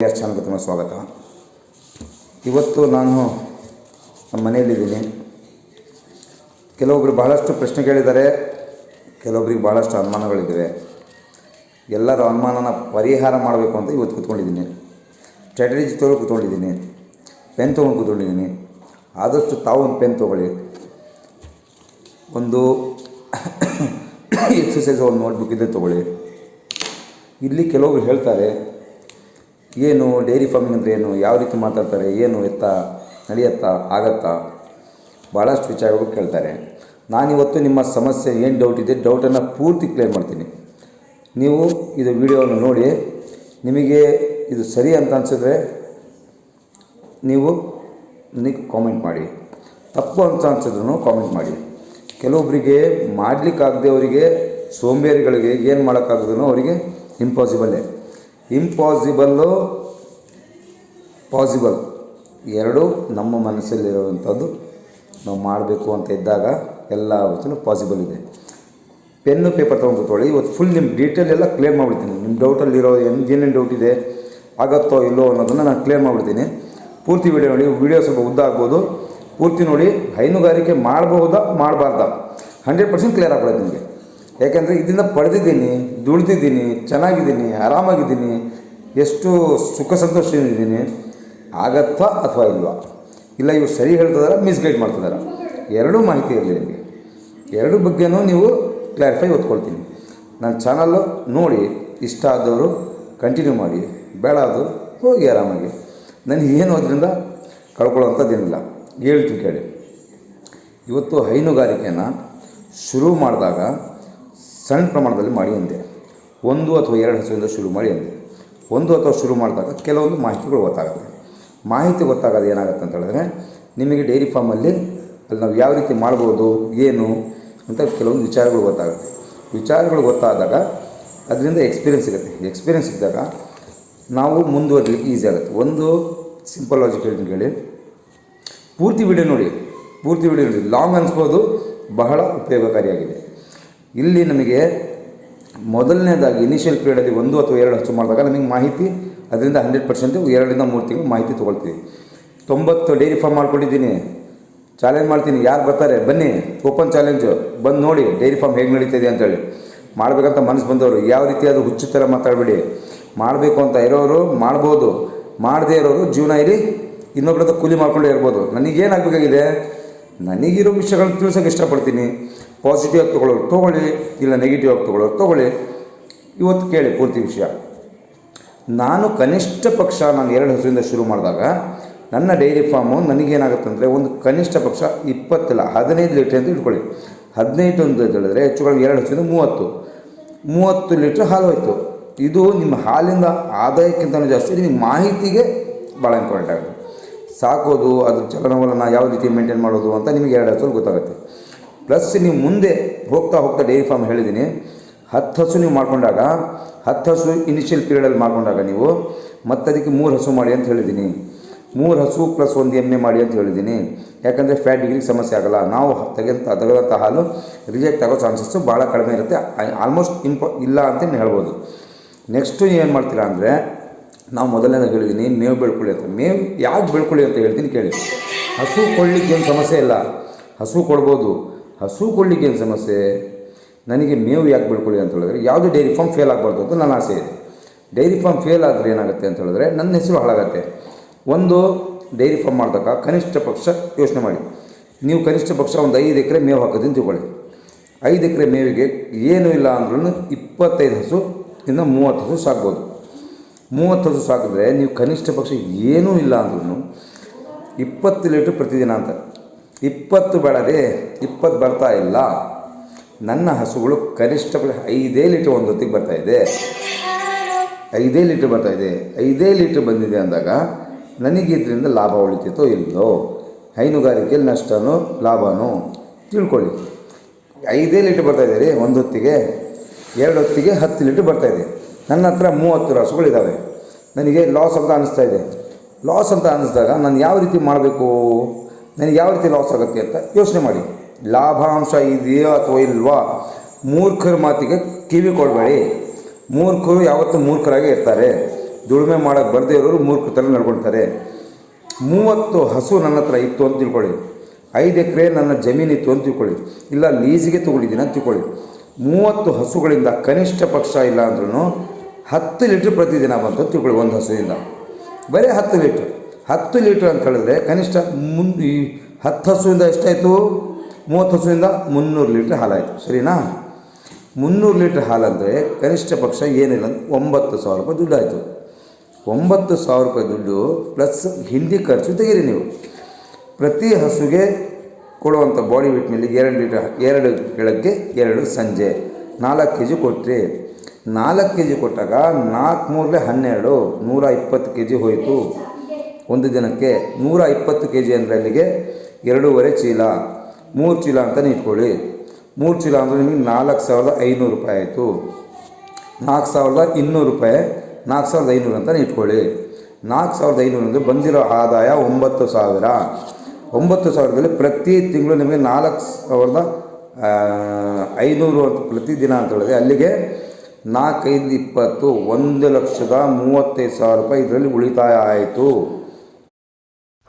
ಚಾನಲ್ಗೆ ತುಂಬ ಸ್ವಾಗತ. ಇವತ್ತು ನಾನು ನಮ್ಮ ಮನೆಯಲ್ಲಿದ್ದೀನಿ. ಕೆಲವೊಬ್ರು ಬಹಳಷ್ಟು ಪ್ರಶ್ನೆ ಕೇಳಿದ್ದಾರೆ, ಕೆಲವೊಬ್ರಿಗೆ ಭಾಳಷ್ಟು ಅನುಮಾನಗಳಿದ್ದಾವೆ. ಎಲ್ಲರ ಅನುಮಾನನ ಪರಿಹಾರ ಮಾಡಬೇಕು ಅಂತ ಇವತ್ತು ಕೂತ್ಕೊಂಡಿದ್ದೀನಿ. ಸ್ಟ್ರಾಟಜಿ ತೊಗೊಂಡು ಕೂತ್ಕೊಂಡಿದ್ದೀನಿ. ಪೆನ್ ತೊಗೊಂಡು ಕೂತ್ಕೊಂಡಿದ್ದೀನಿ. ಆದಷ್ಟು ತಾವು ಒಂದು ಪೆನ್ ತೊಗೊಳ್ಳಿ. ಒಂದು ಎಕ್ಸಸೈಸ್ ಒಂದು ನೋಟ್ಬುಕ್ ಇದೆ ತೊಗೊಳ್ಳಿ. ಇಲ್ಲಿ ಕೆಲವೊಬ್ರು ಹೇಳ್ತಾರೆ ಏನು ಡೈರಿ ಫಾರ್ಮಿಂಗ್ ಅಂದರೆ ಏನು, ಯಾವ ರೀತಿ ಮಾತಾಡ್ತಾರೆ, ಏನು ಎತ್ತ, ನಡೆಯತ್ತಾ, ಆಗತ್ತಾ ಭಾಳಷ್ಟು ವಿಚಾರಗಳು ಕೇಳ್ತಾರೆ. ನಾನಿವತ್ತು ನಿಮ್ಮ ಸಮಸ್ಯೆ, ಏನು ಡೌಟ್ ಇದೆ ಡೌಟನ್ನು ಪೂರ್ತಿ ಕ್ಲಿಯರ್ ಮಾಡ್ತೀನಿ. ನೀವು ಇದು ವಿಡಿಯೋವನ್ನು ನೋಡಿ, ನಿಮಗೆ ಇದು ಸರಿ ಅಂತ ಅನಿಸಿದ್ರೆ ನೀವು ನನಗೆ ಕಾಮೆಂಟ್ ಮಾಡಿ. ತಪ್ಪು ಅಂತ ಅನಿಸಿದ್ರು ಕಾಮೆಂಟ್ ಮಾಡಿ. ಕೆಲವೊಬ್ಬರಿಗೆ ಮಾಡಲಿಕ್ಕಾಗದೆ ಅವರಿಗೆ, ಸೋಂಬೇರಿಗಳಿಗೆ ಏನು ಮಾಡೋಕ್ಕಾಗದೂ ಅವರಿಗೆ ಇಂಪಾಸಿಬಲ್ಲೇ ಇಂಪಾಸಿಬಲ್ಲು ಪಾಸಿಬಲ್ ಎರಡೂ ನಮ್ಮ ಮನಸ್ಸಲ್ಲಿರುವಂಥದ್ದು. ನಾವು ಮಾಡಬೇಕು ಅಂತ ಇದ್ದಾಗ ಎಲ್ಲ ವಸ್ತುನು ಪಾಸಿಬಲ್ ಇದೆ. ಪೆನ್ನು ಪೇಪರ್ ತೊಗೊಂಡು ಕೂತ್ಕೊಳ್ಳಿ. ಇವತ್ತು ಫುಲ್ ನಿಮ್ಮ ಡೀಟೇಲ್ ಎಲ್ಲ ಕ್ಲಿಯರ್ ಮಾಡಿಬಿಡ್ತೀನಿ. ನಿಮ್ಮ ಡೌಟಲ್ಲಿರೋ ಏನು ಏನೇನು ಡೌಟ್ ಇದೆ, ಆಗತ್ತೋ ಇಲ್ಲೋ ಅನ್ನೋದನ್ನು ನಾನು ಕ್ಲಿಯರ್ ಮಾಡಿಬಿಡ್ತೀನಿ. ಪೂರ್ತಿ ವಿಡಿಯೋ ನೋಡಿ. ವಿಡಿಯೋ ಸ್ವಲ್ಪ ಉದ್ದ ಆಗ್ಬೋದು. ಪೂರ್ತಿ ನೋಡಿ. ಹೈನುಗಾರಿಕೆ ಮಾಡಬಹುದಾ, ಮಾಡಬಾರ್ದಾ? ಹಂಡ್ರೆಡ್ ಪರ್ಸೆಂಟ್ ಕ್ಲಿಯರ್ ಆಗ್ಬಿಡುತ್ತೆ ನಿಮಗೆ. ಯಾಕೆಂದರೆ ಇದನ್ನು ಪಡೆದಿದ್ದೀನಿ, ದುಡ್ದಿದ್ದೀನಿ, ಚೆನ್ನಾಗಿದ್ದೀನಿ, ಆರಾಮಾಗಿದ್ದೀನಿ, ಎಷ್ಟು ಸುಖ ಸಂತೋಷದಿಂದಿದ್ದೀನಿ. ಆಗತ್ತಾ ಅಥವಾ ಇಲ್ವಾ? ಇಲ್ಲ, ಇವ್ರು ಸರಿ ಹೇಳ್ತಿದಾರ ಮಿಸ್ಗೈಡ್ ಮಾಡ್ತಿದಾರ. ಎರಡೂ ಮಾಹಿತಿ ಇರಲಿ ನಿಮಗೆ. ಎರಡೂ ಬಗ್ಗೆನೂ ನೀವು ಕ್ಲಾರಿಫೈ ಓದ್ಕೊಳ್ತೀನಿ ನನ್ನ ಚಾನಲ್ಲು ನೋಡಿ, ಇಷ್ಟ ಆದವರು ಕಂಟಿನ್ಯೂ ಮಾಡಿ, ಬೇಡ ಅದು ಹೋಗಿ ಆರಾಮಾಗಿ. ನನಗೆ ಏನು ಅದರಿಂದ ಕಳ್ಕೊಳ್ಳೋವಂಥದ್ದೇನಿಲ್ಲ ಹೇಳ್ತೀನಿ ಕೇಳಿ. ಇವತ್ತು ಹೈನುಗಾರಿಕೆಯನ್ನು ಶುರು ಮಾಡಿದಾಗ ಸಣ್ಣ ಪ್ರಮಾಣದಲ್ಲಿ ಮಾಡಿ ಅಂದೆ ಒಂದು ಅಥವಾ ಎರಡು ಹಸುವಿಂದ ಶುರು ಮಾಡಿ ಅಂದೆ ಒಂದು ಅಥವಾ ಶುರು ಮಾಡಿದಾಗ ಕೆಲವೊಂದು ಮಾಹಿತಿಗಳು ಗೊತ್ತಾಗುತ್ತೆ. ಮಾಹಿತಿ ಗೊತ್ತಾಗೋದು ಏನಾಗುತ್ತೆ ಅಂತ ಹೇಳಿದ್ರೆ, ನಿಮಗೆ ಡೈರಿ ಫಾರ್ಮಲ್ಲಿ ಅಲ್ಲಿ ನಾವು ಯಾವ ರೀತಿ ಮಾಡ್ಬೋದು, ಏನು ಅಂತ ಕೆಲವೊಂದು ವಿಚಾರಗಳು ಗೊತ್ತಾಗುತ್ತೆ. ವಿಚಾರಗಳು ಗೊತ್ತಾದಾಗ ಅದರಿಂದ ಎಕ್ಸ್ಪೀರಿಯನ್ಸ್ ಸಿಗುತ್ತೆ. ಎಕ್ಸ್ಪೀರಿಯನ್ಸ್ ಇದ್ದಾಗ ನಾವು ಮುಂದುವರಿಲಿಕ್ಕೆ ಈಸಿ ಆಗುತ್ತೆ. ಒಂದು ಸಿಂಪಲ್ ಲಾಜಿಕ್ ಹೇಳ್ತೀನಿ ಕೇಳಿ. ಪೂರ್ತಿ ವಿಡಿಯೋ ನೋಡಿ. ಪೂರ್ತಿ ವಿಡಿಯೋ ನೋಡಿ. ಲಾಂಗ್ ಅನಿಸ್ಬೋದು, ಬಹಳ ಉಪಯೋಗಕಾರಿಯಾಗಿದೆ. ಇಲ್ಲಿ ನಮಗೆ ಮೊದಲನೇದಾಗಿ ಇನಿಷಿಯಲ್ ಪೀರಿಯಡಲ್ಲಿ ಒಂದು ಅಥವಾ ಎರಡು ಹಚ್ಚು ಮಾಡಿದಾಗ ನಮಗೆ ಮಾಹಿತಿ, ಅದರಿಂದ ಹಂಡ್ರೆಡ್ ಪರ್ಸೆಂಟ್ ಎರಡರಿಂದ ಮೂರು ತಿಂಗಳು ಮಾಹಿತಿ ತೊಗೊಳ್ತೀವಿ. ತೊಂಬತ್ತು ಡೈರಿ ಫಾರ್ಮ್ ಮಾಡ್ಕೊಂಡಿದ್ದೀನಿ. ಚಾಲೆಂಜ್ ಮಾಡ್ತೀನಿ. ಯಾರು ಬರ್ತಾರೆ? ಬನ್ನಿ ಓಪನ್ ಚಾಲೆಂಜು ಬಂದು ನೋಡಿ ಡೈರಿ ಫಾರ್ಮ್ ಹೇಗೆ ನಡೀತಿದೆ ಅಂತೇಳಿ. ಮಾಡಬೇಕಂತ ಮನಸ್ಸು ಬಂದವರು, ಯಾವ ರೀತಿ ಅದು ಹುಚ್ಚು ಥರ ಮಾತಾಡಬೇಡಿ. ಮಾಡಬೇಕು ಅಂತ ಇರೋರು ಮಾಡ್ಬೋದು. ಮಾಡದೇ ಇರೋರು ಜೀವನ ಇರಿ. ಇನ್ನೊಬ್ಬರದ ಕೂಲಿ ಮಾಡ್ಕೊಂಡೇ ಇರ್ಬೋದು. ನನಗೇನಾಗಬೇಕಾಗಿದೆ? ನನಗಿರೋ ವಿಷಯಗಳನ್ನ ತಿಳ್ಸೋಕೆ ಇಷ್ಟಪಡ್ತೀನಿ. ಪಾಸಿಟಿವ್ ಆಗಿ ತೊಗೊಳ್ಳೋರು ತೊಗೊಳ್ಳಿ, ಇಲ್ಲ ನೆಗೆಟಿವ್ ಆಗಿ ತೊಗೊಳ್ಳೋರು ತೊಗೊಳ್ಳಿ. ಇವತ್ತು ಕೇಳಿ ಪೂರ್ತಿ ವಿಷಯ. ನಾನು ಕನಿಷ್ಠ ಪಕ್ಷ ನಾನು ಎರಡು ಹೆಸರಿಂದ ಶುರು ಮಾಡಿದಾಗ ನನ್ನ ಡೈರಿ ಫಾರ್ಮು ನನಗೇನಾಗುತ್ತೆ ಅಂದರೆ ಒಂದು ಕನಿಷ್ಠ ಪಕ್ಷ ಇಪ್ಪತ್ತಿಲ್ಲ ಹದಿನೈದು ಲೀಟ್ರ್ ಅಂತ ಇಟ್ಕೊಳ್ಳಿ. ಹದಿನೈದು ಅಂತ ಹೇಳಿದ್ರೆ ಹೆಚ್ಚು ಕಡಿಮೆ ಎರಡು ಹಸುವಿಂದ ಮೂವತ್ತು. ಮೂವತ್ತು ಲೀಟ್ರ್ ಹಾಲು ಹೋಯಿತು. ಇದು ನಿಮ್ಮ ಹಾಲಿಂದ ಆದಾಯಕ್ಕಿಂತ ಜಾಸ್ತಿ ನಿಮ್ಮ ಮಾಹಿತಿಗೆ ಭಾಳ ಇಂಪಾರ್ಟೆಂಟ್ ಆಗುತ್ತೆ ಸಾಕೋದು, ಅದ್ರ ಚಲನವಲನ ಯಾವ ರೀತಿ ಮೇಂಟೈನ್ ಮಾಡೋದು ಅಂತ ನಿಮಗೆ ಎರಡು ಹೆಸರು ಗೊತ್ತಾಗುತ್ತೆ. ಪ್ಲಸ್ ನೀವು ಮುಂದೆ ಹೋಗ್ತಾ ಹೋಗ್ತಾ ಡೈರಿ ಫಾರ್ಮ್ ಹೇಳಿದ್ದೀನಿ ಹತ್ತು ಹಸು ನೀವು ಮಾಡಿಕೊಂಡಾಗ, ಹತ್ತು ಹಸು ಇನಿಷಿಯಲ್ ಪೀರಿಯಡಲ್ಲಿ ಮಾಡ್ಕೊಂಡಾಗ ನೀವು ಮತ್ತೆ ಅದಕ್ಕೆ ಮೂರು ಹಸು ಮಾಡಿ ಅಂತ ಹೇಳಿದ್ದೀನಿ ಮೂರು ಹಸು ಪ್ಲಸ್ ಒಂದು ಎಮ್ಮೆ ಮಾಡಿ ಅಂತ ಹೇಳಿದ್ದೀನಿ ಯಾಕಂದರೆ ಫ್ಯಾಟ್ ಡಿಗ್ರಿಗೆ ಸಮಸ್ಯೆ ಆಗಲ್ಲ. ನಾವು ತೆಗೆದಂಥ ತೆಗೆದಂಥ ಹಾಲು ರಿಜೆಕ್ಟ್ ಆಗೋ ಚಾನ್ಸಸ್ಸು ಭಾಳ ಕಡಿಮೆ ಇರುತ್ತೆ. ಆಲ್ಮೋಸ್ಟ್ ಇಂಪ ಇಲ್ಲ ಅಂತ ಹೇಳ್ಬೋದು. ನೆಕ್ಸ್ಟು ಏನು ಮಾಡ್ತೀರಾ ಅಂದರೆ, ನಾವು ಮೊದಲನೇದ ಹೇಳಿದ್ದೀನಿ ಮೇವು ಬೆಳ್ಕೊಳ್ಳಿ ಅಂತ. ಮೇವು ಯಾಕೆ ಬೆಳ್ಕೊಳ್ಳಿ ಅಂತ ಹೇಳ್ತೀನಿ ಕೇಳಿ. ಹಸು ಕೊಡ್ಲಿಕ್ಕೆ ಏನು ಸಮಸ್ಯೆ ಇಲ್ಲ. ಹಸು ಕೊಡ್ಬೋದು. ಹಸು ಕೊಡ್ಲಿಕ್ಕೆ ಏನು ಸಮಸ್ಯೆ, ನನಗೆ ಮೇವು ಯಾಕೆ ಬಿಡ್ಕೊಳ್ಳಿ ಅಂತ ಹೇಳಿದ್ರೆ, ಯಾವುದೇ ಡೈರಿ ಫಾರ್ಮ್ ಫೇಲ್ ಆಗಬಾರ್ದು ಅಂತ ನನ್ನ ಆಸೆ ಇದೆ. ಡೈರಿ ಫಾರ್ಮ್ ಫೇಲ್ ಆದರೆ ಏನಾಗುತ್ತೆ ಅಂತ ಹೇಳಿದ್ರೆ, ನನ್ನ ಹೆಸರು ಹಾಳಾಗತ್ತೆ. ಒಂದು, ಡೈರಿ ಫಾರ್ಮ್ ಮಾಡಿದಾಗ ಕನಿಷ್ಠ ಪಕ್ಷ ಯೋಚನೆ ಮಾಡಿ. ನೀವು ಕನಿಷ್ಠ ಪಕ್ಷ ಒಂದು ಐದು ಎಕರೆ ಮೇವು ಹಾಕೋದನ್ನು ತಿಳ್ಕೊಳ್ಳಿ. ಐದು ಎಕರೆ ಮೇವಿಗೆ ಏನೂ ಇಲ್ಲ ಅಂದ್ರೂ ಇಪ್ಪತ್ತೈದು ಹಸು, ಇನ್ನು ಮೂವತ್ತು ಹಸು ಸಾಕ್ಬೋದು. ಮೂವತ್ತು ಹಸು ಸಾಕಿದ್ರೆ ನೀವು ಕನಿಷ್ಠ ಪಕ್ಷ ಏನೂ ಇಲ್ಲ ಅಂದ್ರೂ ಇಪ್ಪತ್ತು ಲೀಟ್ರ್ ಪ್ರತಿದಿನ ಅಂತ. ಇಪ್ಪತ್ತು ಬೆಳೆದೆ ಇಪ್ಪತ್ತು ಬರ್ತಾ ಇಲ್ಲ. ನನ್ನ ಹಸುಗಳು ಕನಿಷ್ಠ ಐದೇ ಲೀಟ್ರ್ ಒಂದು ಹೊತ್ತಿಗೆ ಬರ್ತಾ ಇದೆ. ಐದೇ ಲೀಟ್ರ್ ಇದೆ. ಐದೇ ಲೀಟ್ರ್ ಬಂದಿದೆ ಅಂದಾಗ ನನಗೆ ಇದರಿಂದ ಲಾಭ ಉಳಿತೈತೋ ಇಲ್ಲೋ ಹೈನುಗಾರಿಕೆಯಲ್ಲಿ ನಷ್ಟನೋ ಲಾಭನೋ? ತಿಳ್ಕೊಳ್ಳಿ. ಐದೇ ಲೀಟ್ರ್ ಬರ್ತಾ ರೀ ಒಂದು ಹೊತ್ತಿಗೆ. ಎರಡು ಹೊತ್ತಿಗೆ ಹತ್ತು ಲೀಟ್ರ್ ಬರ್ತಾ ಇದೆ. ನನ್ನ ಹತ್ರ ಮೂವತ್ತು ಹಸುಗಳಿದ್ದಾವೆ ನನಗೆ ಲಾಸ್ ಅಂತ ಅನ್ನಿಸ್ತಾ ಇದೆ. ಲಾಸ್ ಅಂತ ಅನ್ನಿಸಿದಾಗ ನಾನು ಯಾವ ರೀತಿ ಮಾಡಬೇಕು? ನನಗೆ ಯಾವ ರೀತಿ ಲಾಸ್ ಆಗುತ್ತೆ ಅಂತ ಯೋಚನೆ ಮಾಡಿ. ಲಾಭಾಂಶ ಇದೆಯೋ ಅಥವಾ ಇಲ್ವಾ, ಮೂರ್ಖರ ಮಾತಿಗೆ ಕಿವಿ ಕೊಡಬೇಡಿ. ಮೂರ್ಖರು ಯಾವತ್ತೂ ಮೂರ್ಖರಾಗೇ ಇರ್ತಾರೆ. ದುಡಿಮೆ ಮಾಡೋಕ್ಕೆ ಬರದೇ ಇರೋರು ಮೂರ್ಖತನ ನಡ್ಕೊಳ್ತಾರೆ. ಮೂವತ್ತು ಹಸು ನನ್ನ ಹತ್ರ ಇತ್ತು ಅಂತ ತಿಳ್ಕೊಳ್ಳಿ. ಐದು ಎಕರೆ ನನ್ನ ಜಮೀನಿತ್ತು ಅಂತ ತಿಳ್ಕೊಳ್ಳಿ. ಇಲ್ಲ, ಲೀಸಿಗೆ ತೊಗೊಂಡಿದ್ದೀನಿ ಅಂತ ತಿಳ್ಕೊಳ್ಳಿ. ಮೂವತ್ತು ಹಸುಗಳಿಂದ ಕನಿಷ್ಠ ಪಕ್ಷ ಇಲ್ಲ ಅಂದ್ರೂ ಹತ್ತು ಲೀಟ್ರ್ ಪ್ರತಿದಿನ ಬಂತು ತಿಳ್ಕೊಳ್ಳಿ. ಒಂದು ಹಸುವಿಂದ. ಬರೀ ಹತ್ತು ಲೀಟ್ರ್. ಹತ್ತು ಲೀಟ್ರ್ ಅಂತ ಹೇಳಿದ್ರೆ ಕನಿಷ್ಠ ಮುನ್, ಈ ಹತ್ತು ಹಸುವಿಂದ ಎಷ್ಟಾಯಿತು? ಮೂವತ್ತು ಹಸುವಿಂದ ಮುನ್ನೂರು ಲೀಟ್ರ್ ಹಾಲಾಯಿತು. ಸರಿನಾ? ಮುನ್ನೂರು ಲೀಟ್ರ್ ಹಾಲಂದರೆ ಕನಿಷ್ಠ ಪಕ್ಷ ಏನಿಲ್ಲ ಅಂದ್ರೆ ಒಂಬತ್ತು ಸಾವಿರ ರೂಪಾಯಿ ದುಡ್ಡು ಆಯಿತು ಒಂಬತ್ತು ಸಾವಿರ ರೂಪಾಯಿ ದುಡ್ಡು ಪ್ಲಸ್ ಹಿಂಡಿ ಖರ್ಚು ತೆಗೀರಿ ನೀವು. ಪ್ರತಿ ಹಸುಗೆ ಕೊಡುವಂಥ ಬಾಡಿ ವೇಟ್ ಮೇಲೆ ಎರಡು ಲೀಟರ್, ಎರಡು ಬೆಳಗ್ಗೆ ಎರಡು ಸಂಜೆ. ನಾಲ್ಕು ಕೆ ಜಿ ಕೊಟ್ಟರೆ ನಾಲ್ಕು ಕೆ ಜಿ ಕೊಟ್ಟಾಗ ನಾಲ್ಕು ಮೂರಲೆ ಹನ್ನೆರಡು, ನೂರ ಇಪ್ಪತ್ತು ಕೆ ಜಿ ಹೋಯಿತು. ಒಂದು ದಿನಕ್ಕೆ ನೂರ ಇಪ್ಪತ್ತು ಕೆ ಜಿ ಅಂದರೆ ಅಲ್ಲಿಗೆ ಎರಡೂವರೆ ಚೀಲ. ಮೂರು ಚೀಲ ಅಂತಲೇ ಇಟ್ಕೊಳ್ಳಿ. ಮೂರು ಚೀಲ ಅಂದರೆ ನಿಮಗೆ ನಾಲ್ಕು ಸಾವಿರದ ಐನೂರು ರೂಪಾಯಿ ಆಯಿತು. ನಾಲ್ಕು ಸಾವಿರದ ಇನ್ನೂರು ರೂಪಾಯಿ, ನಾಲ್ಕು ಸಾವಿರದ ಐನೂರು ಅಂತಲೇ ಇಟ್ಕೊಳ್ಳಿ. ನಾಲ್ಕು ಸಾವಿರದ ಐನೂರು ಅಂದರೆ ಬಂದಿರೋ ಆದಾಯ ಒಂಬತ್ತು ಸಾವಿರ. ಒಂಬತ್ತು ಸಾವಿರದಲ್ಲಿ ಪ್ರತಿ ತಿಂಗಳು ನಿಮಗೆ ನಾಲ್ಕು ಸಾವಿರದ ಐನೂರು ಅಂತ ಪ್ರತಿದಿನ ಅಂತ ಹೇಳಿದ್ರೆ ಅಲ್ಲಿಗೆ ನಾಲ್ಕೈದು ಇಪ್ಪತ್ತು, ಒಂದು ಲಕ್ಷದ ಮೂವತ್ತೈದು ಸಾವಿರ ರೂಪಾಯಿ ಇದರಲ್ಲಿ ಉಳಿತಾಯ ಆಯಿತು.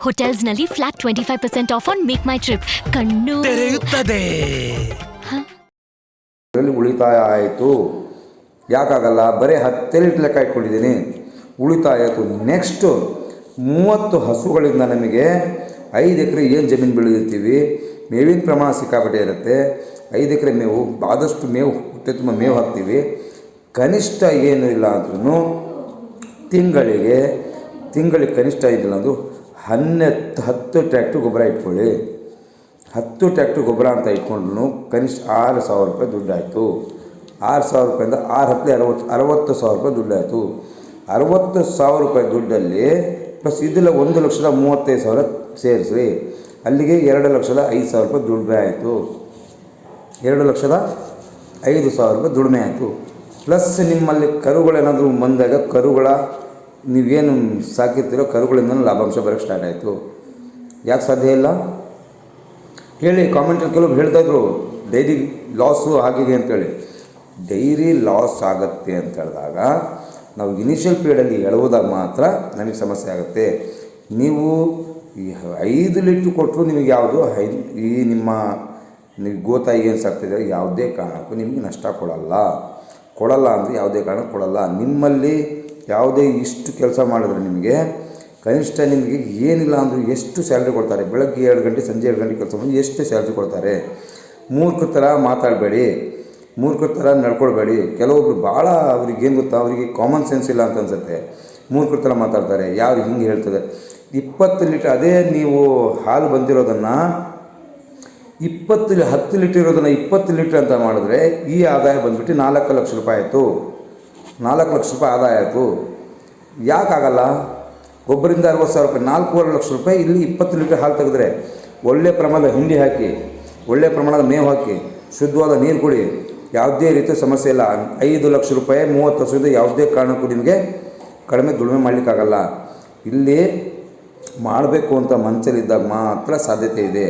ಹೋಟೆಲ್ಸ್ನಲ್ಲಿ flat twenty five percent off on MakeMyTrip ಕಣ್ಣು. ತೆರೆಯುತ್ತದೆ. ಇದರಲ್ಲಿ ಉಳಿತಾಯ ಆಯಿತು. ಯಾಕಾಗಲ್ಲ? ಬರೀ ಹತ್ತೇ ಲೀಟ್ರ್ ಲೆಕ್ಕ ಇಟ್ಕೊಂಡಿದ್ದೀನಿ. ಉಳಿತಾಯ ಆಯಿತು. ನೆಕ್ಸ್ಟು ಮೂವತ್ತು ಹಸುಗಳಿಂದ ನಮಗೆ ಐದು ಎಕರೆ ಏನು ಜಮೀನು ಬೆಳೆದಿರ್ತೀವಿ? ಮೇವಿನ ಪ್ರಮಾಣ ಸಿಕ್ಕಾಪಟ್ಟೆ ಇರುತ್ತೆ. ಐದು ಎಕರೆ ಮೇವು ಆದಷ್ಟು ಮೇವು ಹೊಟ್ಟೆ ತುಂಬ ಮೇವು ಹಾಕ್ತೀವಿ. ಕನಿಷ್ಠ ಏನು ಇಲ್ಲ ಅಂದ್ರೂ ತಿಂಗಳಿಗೆ ತಿಂಗಳಿಗೆ ಕನಿಷ್ಠ ಇದಿಲ್ಲ ಅಂದು ಹನ್ನೆತ್ತು, ಹತ್ತು ಟ್ರ್ಯಾಕ್ಟ್ರ್ ಗೊಬ್ಬರ ಇಟ್ಕೊಳ್ಳಿ. ಹತ್ತು ಟ್ರ್ಯಾಕ್ಟ್ರ್ ಗೊಬ್ಬರ ಅಂತ ಇಟ್ಕೊಂಡ್ರು ಕನಿಷ್ಠ ಆರು ಸಾವಿರ ರೂಪಾಯಿ ದುಡ್ಡಾಯಿತು. ಆರು ಸಾವಿರ ರೂಪಾಯಿಂದ ಆರು ಹತ್ತು ಅರವತ್ತು ಅರವತ್ತು ಸಾವಿರ ರೂಪಾಯಿ ದುಡ್ಡಾಯಿತು. ಅರವತ್ತು ಸಾವಿರ ರೂಪಾಯಿ ದುಡ್ಡಲ್ಲಿ ಪ್ಲಸ್ ಇದೆಲ್ಲ ಒಂದು ಲಕ್ಷದ ಮೂವತ್ತೈದು ಸಾವಿರ ಸೇರಿಸ್ರಿ. ಅಲ್ಲಿಗೆ ಎರಡು ಲಕ್ಷದ ಐದು ಸಾವಿರ ರೂಪಾಯಿ ದುಡಿಮೆ ಆಯಿತು. ಎರಡು ಲಕ್ಷದ ಐದು ಸಾವಿರ ರೂಪಾಯಿ ದುಡಿಮೆ ಆಯಿತು. ಪ್ಲಸ್ ನಿಮ್ಮಲ್ಲಿ ಕರುಗಳೇನಾದರೂ ಬಂದಾಗ ಕರುಗಳ ನೀವೇನು ಸಾಕಿರ್ತೀರೋ ಕರುಗಳಿಂದ ಲಾಭಾಂಶ ಬರೋಕ್ಕೆ ಸ್ಟಾರ್ಟ್ ಆಯಿತು. ಯಾಕೆ ಸಾಧ್ಯ ಇಲ್ಲ? ಹೇಳಿ ಕಾಮೆಂಟಲ್ಲಿ ಕೆಲವರು ಹೇಳ್ತಾಯಿದ್ರು ಡೈರಿ ಲಾಸು ಆಗಿದೆ ಅಂತೇಳಿ ಡೈರಿ ಲಾಸ್ ಆಗುತ್ತೆ ಅಂತ ಹೇಳಿದಾಗ, ನಾವು ಇನಿಷಿಯಲ್ ಪೀರಿಯಡಲ್ಲಿ ಎಳುವುದಾಗ ಮಾತ್ರ ನಮಗೆ ಸಮಸ್ಯೆ ಆಗುತ್ತೆ. ನೀವು ಈ ಐದು ಲೀಟ್ರ್ ಕೊಟ್ಟರು ನಿಮಗೆ ಯಾವುದು? ಐ ಈ ನಿಮ್ಮ ನೀವು ಗೋತಾಯಿ ಏನು ಸಾಕ್ತಿದೆ ಯಾವುದೇ ಕಾರಣಕ್ಕೂ ನಿಮಗೆ ನಷ್ಟ ಕೊಡಲ್ಲ. ಕೊಡಲ್ಲ ಅಂದರೆ ಯಾವುದೇ ಕಾರಣ ಕೊಡಲ್ಲ. ನಿಮ್ಮಲ್ಲಿ ಯಾವುದೇ ಇಷ್ಟು ಕೆಲಸ ಮಾಡಿದ್ರೆ ನಿಮಗೆ ಕನಿಷ್ಠ ನಿಮಗೆ ಏನಿಲ್ಲ ಅಂದರೂ ಎಷ್ಟು ಸ್ಯಾಲ್ರಿ ಕೊಡ್ತಾರೆ? ಬೆಳಗ್ಗೆ ಎರಡು ಗಂಟೆ, ಸಂಜೆ ಎರಡು ಗಂಟೆ ಕೆಲಸ ಮಾಡಿ ಎಷ್ಟು ಸ್ಯಾಲ್ರಿ ಕೊಡ್ತಾರೆ? ಮೂರ್ಖ ಥರ ಮಾತಾಡಬೇಡಿ ಮೂರ್ಖ ಥರ ನಡ್ಕೊಳ್ಬೇಡಿ. ಕೆಲವೊಬ್ರು ಭಾಳ ಅವ್ರಿಗೆ ಏನು ಗೊತ್ತಾ? ಅವರಿಗೆ ಕಾಮನ್ ಸೆನ್ಸ್ ಇಲ್ಲ ಅಂತ ಅನ್ಸುತ್ತೆ. ಮೂರ್ಖ ಥರ ಮಾತಾಡ್ತಾರೆ, ಯಾರು ಹಿಂಗೆ ಹೇಳ್ತದೆ? ಇಪ್ಪತ್ತು ಲೀಟ್ರ್ ಅದೇ ನೀವು ಹಾಲು ಬಂದಿರೋದನ್ನು ಇಪ್ಪತ್ತು, ಹತ್ತು ಲೀಟ್ರ್ ಇರೋದನ್ನು ಇಪ್ಪತ್ತು ಲೀಟ್ರ್ ಅಂತ ಮಾಡಿದ್ರೆ ಈ ಆದಾಯ ಬಂದ್ಬಿಟ್ಟು ನಾಲ್ಕು ಲಕ್ಷ ರೂಪಾಯಿ ಆಯಿತು. ನಾಲ್ಕು ಲಕ್ಷ ರೂಪಾಯಿ ಆದಾಯ ಆಯಿತು. ಯಾಕಾಗಲ್ಲ? ಒಬ್ಬರಿಂದ ಅರವತ್ತು ಸಾವಿರ ರೂಪಾಯಿ, ನಾಲ್ಕೂವರೆ ಲಕ್ಷ ರೂಪಾಯಿ ಇಲ್ಲಿ ಇಪ್ಪತ್ತು ಲೀಟರ್ ಹಾಲು ತೆಗೆದ್ರೆ ಒಳ್ಳೆ ಪ್ರಮಾಣದ ಹಿಂಡಿ ಹಾಕಿ, ಒಳ್ಳೆ ಪ್ರಮಾಣದ ಮೇವು ಹಾಕಿ, ಶುದ್ಧವಾದ ನೀರು ಕುಡಿ, ಯಾವುದೇ ರೀತಿಯ ಸಮಸ್ಯೆ ಇಲ್ಲ. ಐದು ಲಕ್ಷ ರೂಪಾಯಿ, ಮೂವತ್ತು ವರ್ಷದ ಯಾವುದೇ ಕಾರಣಕ್ಕೂ ನಿಮಗೆ ಕಡಿಮೆ ದುಡಿಮೆ ಮಾಡಲಿಕ್ಕಾಗಲ್ಲ. ಇಲ್ಲಿ ಮಾಡಬೇಕು ಅಂತ ಮನಸ್ಸಲ್ಲಿದ್ದಾಗ ಮಾತ್ರ ಸಾಧ್ಯತೆ ಇದೆ.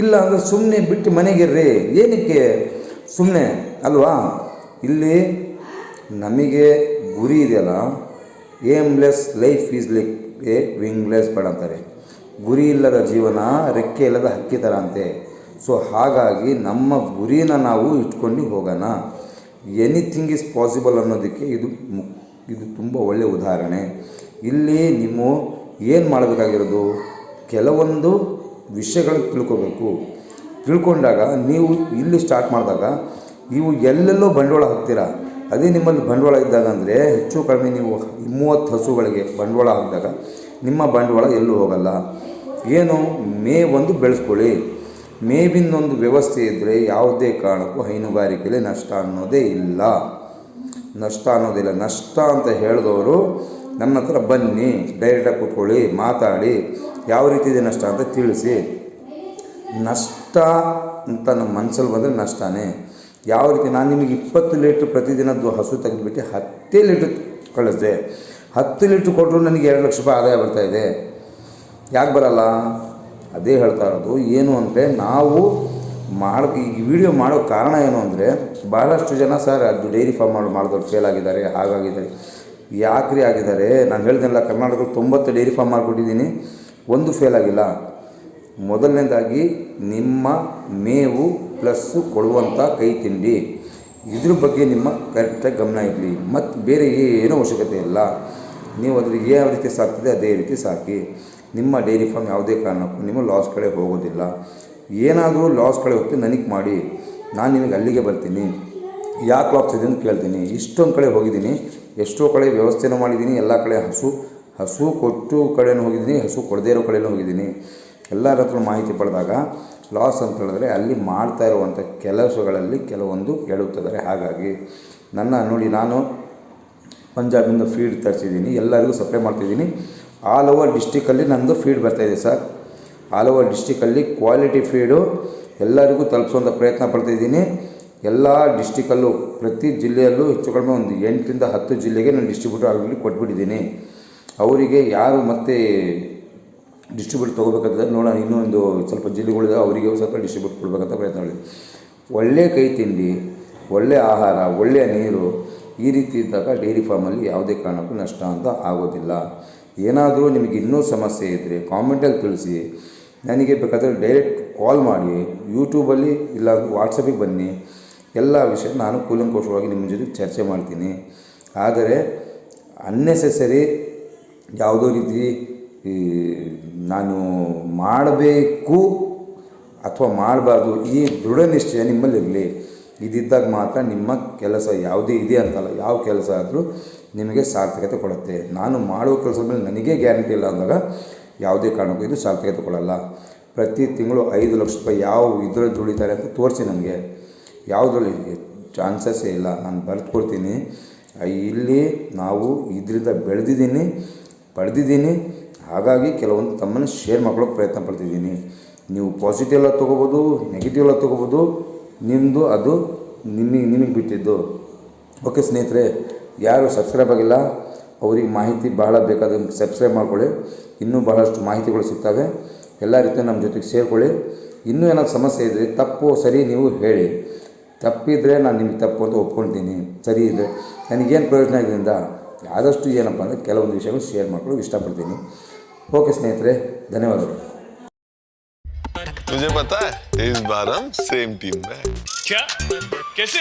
ಇಲ್ಲ ಅಂದರೆ ಸುಮ್ಮನೆ ಬಿಟ್ಟು ಮನೆಗಿರ್ರಿ ಏನಕ್ಕೆ? ಸುಮ್ಮನೆ ಅಲ್ವಾ? ಇಲ್ಲಿ ನಮಗೆ ಗುರಿ ಇದೆಯಲ್ಲ aimless life is like a wingless ಬೇಡ ಅಂತಾರೆ. ಗುರಿ ಇಲ್ಲದ ಜೀವನ, ರೆಕ್ಕೆ ಇಲ್ಲದ ಹಕ್ಕಿ ಥರ ಅಂತೆ. ಸೊ ಹಾಗಾಗಿ ನಮ್ಮ ಗುರಿನ ನಾವು ಇಟ್ಕೊಂಡು ಹೋಗೋಣ. ಎನಿಥಿಂಗ್ ಈಸ್ ಪಾಸಿಬಲ್ ಅನ್ನೋದಕ್ಕೆ ಇದು ಇದು ತುಂಬ ಒಳ್ಳೆಯ ಉದಾಹರಣೆ. ಇಲ್ಲಿ ನಿಮ್ಮ ಏನು ಮಾಡಬೇಕಾಗಿರೋದು? ಕೆಲವೊಂದು ವಿಷಯಗಳು ತಿಳ್ಕೊಬೇಕು. ತಿಳ್ಕೊಂಡಾಗ ನೀವು ಇಲ್ಲಿ ಸ್ಟಾರ್ಟ್ ಮಾಡಿದಾಗ, ನೀವು ಎಲ್ಲೆಲ್ಲೋ ಬಂಡವಾಳ ಹಾಕ್ತೀರಾ? ಅದೇ ನಿಮ್ಮಲ್ಲಿ ಬಂಡವಾಳ ಇದ್ದಾಗ ಅಂದರೆ ಹೆಚ್ಚು ಕಡಿಮೆ ನೀವು ಮೂವತ್ತು ಹಸುಗಳಿಗೆ ಬಂಡವಾಳ ಹಾಕಿದಾಗ ನಿಮ್ಮ ಬಂಡವಾಳ ಎಲ್ಲೂ ಹೋಗಲ್ಲ. ಏನು? ಮೇ ಒಂದು ಬೆಳೆಸ್ಕೊಳ್ಳಿ ಮೇವಿನೊಂದು ವ್ಯವಸ್ಥೆ ಇದ್ದರೆ ಯಾವುದೇ ಕಾರಣಕ್ಕೂ ಹೈನುಗಾರಿಕೆಯಲ್ಲಿ ನಷ್ಟ ಅನ್ನೋದೇ ಇಲ್ಲ. ನಷ್ಟ ಅನ್ನೋದಿಲ್ಲ ನಷ್ಟ ಅಂತ ಹೇಳಿದವರು ನನ್ನ ಹತ್ರ ಬನ್ನಿ ಡೈರೆಕ್ಟಾಗಿ ಕೂತ್ಕೊಳ್ಳಿ, ಮಾತಾಡಿ, ಯಾವ ರೀತಿ ಇದೆ ನಷ್ಟ ಅಂತ ತಿಳಿಸಿ. ನಷ್ಟ ಅಂತ ನಮ್ಮ ಮನಸ್ಸಲ್ಲಿ ಬಂದರೆ ನಷ್ಟನೇ. ಯಾವ ರೀತಿ ನಾನು ನಿಮಗೆ ಇಪ್ಪತ್ತು ಲೀಟ್ರ್ ಪ್ರತಿದಿನದ್ದು ಹಸು ತೆಗೆದುಬಿಟ್ಟು ಹತ್ತೇ ಲೀಟ್ರ್ ಕಳಿಸಿದೆ. ಹತ್ತು ಲೀಟ್ರ್ ಕೊಟ್ಟರು ನನಗೆ ಎರಡು ಲಕ್ಷ ರೂಪಾಯಿ ಆದಾಯ ಬರ್ತಾಯಿದೆ ಯಾಕೆ ಬರಲ್ಲ? ಅದೇ ಹೇಳ್ತಾ ಇರೋದು, ಏನು ಅಂದರೆ ನಾವು ಮಾಡ, ಈ ವಿಡಿಯೋ ಮಾಡೋ ಕಾರಣ ಏನು ಅಂದರೆ ಭಾಳಷ್ಟು ಜನ ಸರ್ ಅದು ಡೈರಿ ಫಾರ್ಮ್ ಮಾಡಿ ಮಾಡಿದವ್ರು ಫೇಲ್ ಆಗಿದ್ದಾರೆ, ಹಾಗಾಗಿದ್ದಾರೆ. ಯಾಕ್ರಿ ಆಗಿದ್ದಾರೆ? ನಾನು ಹೇಳ್ದೆನಲ್ಲ, ಕರ್ನಾಟಕದಲ್ಲಿ ತೊಂಬತ್ತು ಡೈರಿ ಫಾರ್ಮ್ ಮಾಡಿಕೊಟ್ಟಿದ್ದೀನಿ, ಒಂದು ಫೇಲ್ ಆಗಿಲ್ಲ. ಮೊದಲನೇದಾಗಿ ನಿಮ್ಮ ಮೇವು ಪ್ಲಸ್ಸು ಕೊಡುವಂಥ ಕೈ ತಿಂಡಿ. ಇದ್ರ ಬಗ್ಗೆ ನಿಮ್ಮ ಕರೆಕ್ಟಾಗಿ ಗಮನ ಇರಲಿ. ಮತ್ತು ಬೇರೆ ಏನೂ ಅವಶ್ಯಕತೆ ಇಲ್ಲ. ನೀವು ಅದ್ರಿಗೆ ಯಾವ ರೀತಿ ಸಾಕ್ತದೆ ಅದೇ ರೀತಿ ಸಾಕಿ. ನಿಮ್ಮ ಡೈರಿ ಫಾರ್ಮ್ ಯಾವುದೇ ಕಾರಣಕ್ಕೂ ನಿಮ್ಮ ಲಾಸ್ ಕಡೆ ಹೋಗೋದಿಲ್ಲ. ಏನಾದರೂ ಲಾಸ್ ಕಡೆ ಹೋಗ್ತೀನಿ ನನಗೆ ಮಾಡಿ. ನಾನು ನಿಮಗೆ ಅಲ್ಲಿಗೆ ಬರ್ತೀನಿ. ಯಾಕೆ ಲಾಸ್ ಇದೆ ಅಂತ ಕೇಳ್ತೀನಿ. ಇಷ್ಟೊಂದು ಕಡೆ ಹೋಗಿದ್ದೀನಿ. ಎಷ್ಟೋ ಕಡೆ ವ್ಯವಸ್ಥೆನೂ ಮಾಡಿದ್ದೀನಿ. ಎಲ್ಲ ಕಡೆ ಹಸು ಹಸು ಕೊಟ್ಟು ಕಡೆನೂ ಹೋಗಿದ್ದೀನಿ. ಹಸು ಕೊಡದೇ ಇರೋ ಕಡೆನೂ ಹೋಗಿದ್ದೀನಿ. ಎಲ್ಲರ ಹತ್ರ ಮಾಹಿತಿ ಪಡೆದಾಗ ಲಾಸ್ ಅಂತ ಹೇಳಿದ್ರೆ ಅಲ್ಲಿ ಮಾಡ್ತಾ ಇರುವಂಥ ಕೆಲಸಗಳಲ್ಲಿ ಕೆಲವೊಂದು ಹೇಳುತ್ತಿದ್ದಾರೆ. ಹಾಗಾಗಿ ನನ್ನ ನೋಡಿ ನಾನು ಪಂಜಾಬಿಂದ ಫೀಡ್ ತರಿಸಿದ್ದೀನಿ. ಎಲ್ಲರಿಗೂ ಸಪ್ಲೈ ಮಾಡ್ತಿದ್ದೀನಿ. ಆಲ್ ಓವರ್ ಡಿಸ್ಟಿಕಲ್ಲಿ ನನ್ನದು ಫೀಡ್ ಬರ್ತಾಯಿದೆ ಸರ್. ಆಲ್ ಓವರ್ ಡಿಸ್ಟಿಕಲ್ಲಿ ಕ್ವಾಲಿಟಿ ಫೀಡು ಎಲ್ಲರಿಗೂ ತಲುಪಿಸುವಂಥ ಪ್ರಯತ್ನ ಪಡ್ತಿದ್ದೀನಿ ಎಲ್ಲ ಡಿಸ್ಟಿಕಲ್ಲೂ ಪ್ರತಿ ಜಿಲ್ಲೆಯಲ್ಲೂ ಹೆಚ್ಚು ಕಡಿಮೆ ಒಂದು ಎಂಟರಿಂದ ಹತ್ತು ಜಿಲ್ಲೆಗೆ ನಾನು ಡಿಸ್ಟ್ರಿಬ್ಯೂಟರ್ ಆಗಲಿ ಕೊಟ್ಬಿಟ್ಟಿದ್ದೀನಿ. ಅವರಿಗೆ ಯಾರು ಮತ್ತೆ ಡಿಸ್ಟ್ರಿಬ್ಯೂಟ್ ತೊಗೋಬೇಕಾಗ್ತದೆ ನೋಡೋಣ ಇನ್ನೊಂದು ಸ್ವಲ್ಪ ಜಿಲ್ಲೆಗಳಿದೆ, ಅವರಿಗೆ ಸ್ವಲ್ಪ ಡಿಸ್ಟ್ರಿಬ್ಯೂಟ್ ಕೊಡಬೇಕಂತ ಪ್ರಯತ್ನ ಮಾಡಿದೆ ಒಳ್ಳೆಯ ಕೈ ತಿಂಡಿ ಒಳ್ಳೆಯ ಆಹಾರ ಒಳ್ಳೆಯ ನೀರು, ಈ ರೀತಿ ಇದ್ದಾಗ ಡೈರಿ ಫಾರ್ಮಲ್ಲಿ ಯಾವುದೇ ಕಾರಣಕ್ಕೂ ನಷ್ಟ ಅಂತ ಆಗೋದಿಲ್ಲ. ಏನಾದರೂ ನಿಮಗೆ ಇನ್ನೂ ಸಮಸ್ಯೆ ಇದ್ದರೆ ಕಾಮೆಂಟಲ್ಲಿ ತಿಳಿಸಿ. ನನಗೆ ಬೇಕಾದರೆ ಡೈರೆಕ್ಟ್ ಕಾಲ್ ಮಾಡಿ, ಯೂಟ್ಯೂಬಲ್ಲಿ ಇಲ್ಲ ವಾಟ್ಸಪಿಗೆ ಬನ್ನಿ. ಎಲ್ಲ ವಿಷಯ ನಾನು ಕೂಲಂಕೋಶವಾಗಿ ನಿಮ್ಮ ಜೊತೆ ಚರ್ಚೆ ಮಾಡ್ತೀನಿ. ಆದರೆ ಅನ್ನೆಸೆಸರಿ ಯಾವುದೋ ರೀತಿ ಈ ನಾನು ಮಾಡಬೇಕು ಅಥವಾ ಮಾಡಬಾರ್ದು ಈ ದೃಢ ನಿಶ್ಚಯ ನಿಮ್ಮಲ್ಲಿರಲಿ. ಇದಿದ್ದಾಗ ಮಾತ್ರ ನಿಮ್ಮ ಕೆಲಸ ಯಾವುದೇ ಇದೆ ಅಂತಲ್ಲ. ಯಾವ ಕೆಲಸ ಆದರೂ ನಿಮಗೆ ಸಾರ್ಥಕತೆ ಕೊಡುತ್ತೆ. ನಾನು ಮಾಡುವ ಕೆಲಸದ ಮೇಲೆ ನನಗೆ ಗ್ಯಾರಂಟಿ ಇಲ್ಲ ಅಂದಾಗ ಯಾವುದೇ ಕಾರಣಕ್ಕೂ ಇದು ಸಾರ್ಥಕತೆ ಕೊಡಲ್ಲ. ಪ್ರತಿ ತಿಂಗಳು ಐದು ಲಕ್ಷ ರೂಪಾಯಿ ಯಾವ ಇದರಲ್ಲಿ ದುಡಿತಾರೆ ಅಂತ ತೋರಿಸಿ ನನಗೆ. ಯಾವುದರಲ್ಲಿ ಚಾನ್ಸಸ್ಸೇ ಇಲ್ಲ. ನಾನು ಬರೆದುಕೊಡ್ತೀನಿ. ಇಲ್ಲಿ ನಾವು ಇದರಿಂದ ಬೆಳೆದಿದ್ದೀನಿ, ಪಡೆದಿದ್ದೀನಿ. ಹಾಗಾಗಿ ಕೆಲವೊಂದು ತಮ್ಮನ್ನು ಶೇರ್ ಮಾಡ್ಕೊಳ್ಳೋಕೆ ಪ್ರಯತ್ನ ಪಡ್ತಿದ್ದೀನಿ. ನೀವು ಪಾಸಿಟಿವ್ ಎಲ್ಲ ತೊಗೋಬೋದು ನೆಗೆಟಿವ್ ಎಲ್ಲ ತೊಗೋಬೋದು ನಿಮ್ಮದು ಅದು ನಿಮಗೆ ನಿಮಗೆ ಬಿಟ್ಟಿದ್ದು. ಓಕೆ ಸ್ನೇಹಿತರೆ, ಯಾರು ಸಬ್ಸ್ಕ್ರೈಬ್ ಆಗಿಲ್ಲ, ಅವರಿಗೆ ಮಾಹಿತಿ ಬಹಳ ಬೇಕಾದ ಸಬ್ಸ್ಕ್ರೈಬ್ ಮಾಡ್ಕೊಳ್ಳಿ. ಇನ್ನೂ ಬಹಳಷ್ಟು ಮಾಹಿತಿಗಳು ಸಿಗ್ತವೆ. ಎಲ್ಲ ರೀತಿಯ ನಮ್ಮ ಜೊತೆಗೆ ಸೇರಿಕೊಳ್ಳಿ ಇನ್ನೂ ಏನಾದ್ರು ಸಮಸ್ಯೆ ಇದ್ದರೆ ತಪ್ಪು ಸರಿ ನೀವು ಹೇಳಿ. ತಪ್ಪಿದ್ರೆ ನಾನು ನಿಮಗೆ ತಪ್ಪು ಅಂತ ಒಪ್ಕೊಳ್ತೀನಿ. ಸರಿ ಇದೆ. ನನಗೇನು ಪ್ರಯೋಜನ ಇದರಿಂದ, ಆದಷ್ಟು ಏನಪ್ಪ ಅಂದರೆ ಕೆಲವೊಂದು ವಿಷಯಗಳು ಶೇರ್ ಮಾಡ್ಕೊಳ್ಳೋಕೆ ಇಷ್ಟಪಡ್ತೀನಿ. ಓಕೆ ಸ್ನೇಹಿತರೆ ಧನ್ಯವಾದಗಳು तुझे पता है इस बार हम सेम टीम में हैं। क्या कैसे